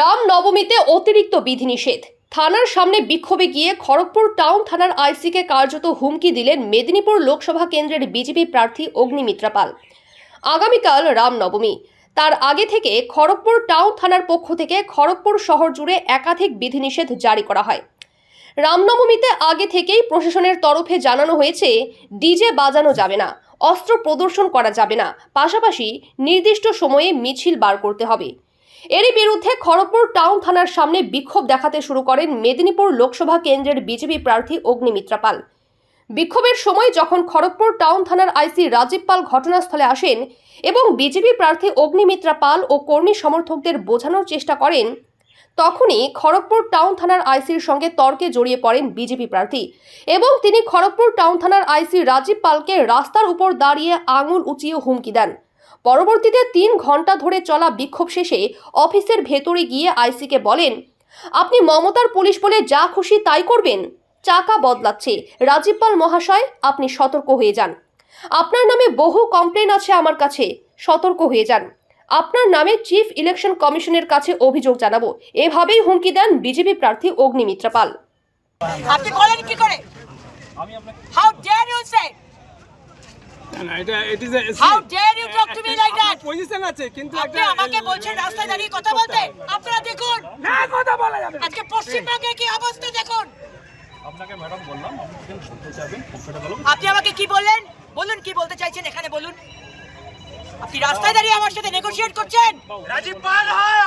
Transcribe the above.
রাম নবমীতে অতিরিক্ত বিধিনিষেধ। থানার সামনে বিক্ষোভে গিয়ে খড়গপুর টাউন থানার আইসিকে কার্যত হুমকি দিলেন মেদিনীপুর লোকসভা কেন্দ্রের বিজেপি প্রার্থী অগ্নিমিত্রা পাল। আগামীকাল রামনবমী। তার আগে থেকে খড়গপুর টাউন থানার পক্ষ থেকে খড়গপুর শহর জুড়ে একাধিক বিধিনিষেধ জারি করা হয়। রামনবমীতে আগে থেকেই প্রশাসনের তরফে জানানো হয়েছে, ডিজে বাজানো যাবে না, অস্ত্র প্রদর্শন করা যাবে না, পাশাপাশি নির্দিষ্ট সময়ে মিছিল বার করতে হবে। এরই বিরুদ্ধে খড়গপুর টাউন থানার সামনে বিক্ষোভ দেখাতে শুরু করেন মেদিনীপুর লোকসভা কেন্দ্রের বিজেপি প্রার্থী অগ্নিমিত্রা পাল। বিক্ষোভের সময় যখন খড়গপুর টাউন থানার আইসি রাজীব পাল ঘটনাস্থলে আসেন এবং বিজেপি প্রার্থী অগ্নিমিত্রা পাল ও কর্মী সমর্থকদের বোঝানোর চেষ্টা করেন, তখনই খড়গপুর টাউন থানার আইসির সঙ্গে তর্কে জড়িয়ে পড়েন বিজেপি প্রার্থী এবং তিনি খড়গপুর টাউন থানার আইসি রাজীব পালকে রাস্তার উপর দাঁড়িয়ে আঙুল উঁচিয়ে হুমকি দেন। পরবর্তীতে তিন ঘণ্টা ধরে চলা বিক্ষোভ শেষে অফিসের ভেতরে গিয়ে আইসিকে বলেন আপনি মমতার পুলিশ বলে যা খুশি তাই করবেন। চাকা বদলাচ্ছে। রাজীব পাল মহাশয় আপনি সতর্ক হয়ে যান। আপনার নামে বহু কমপ্লেন আছে আমার কাছে। সতর্ক হয়ে যান। আপনার নামে চিফ ইলেকশন কমিশনের কাছে অভিযোগ জানাব। এভাবেই হুমকি দেন বিজেপি প্রার্থী অগ্নিমিত্রা পাল। আপনি বলেন কি করে? হাউ ডেয়ার ইউ সে এটা it is how dare you talk to আছে কিন্তু আপনি আমাকে বলছেন রাস্তায় দাঁড়িয়ে কথা বলতে। আপনারা দেখুন। না কথা বলা যাবে। আজকে পশ্চিমবঙ্গে কি অবস্থা দেখুন। আপনাকে ম্যাডাম বললাম আপনি শুনতে চাইবেন কমফোর্টেবল আপনি আমাকে কি বললেন? বলুন কি বলতে চাইছেন? এখানে বলুন। আপনি রাস্তায় দাঁড়িয়ে আমার সাথে নেগোশিয়েট করছেন? রাজীব পাল হয়!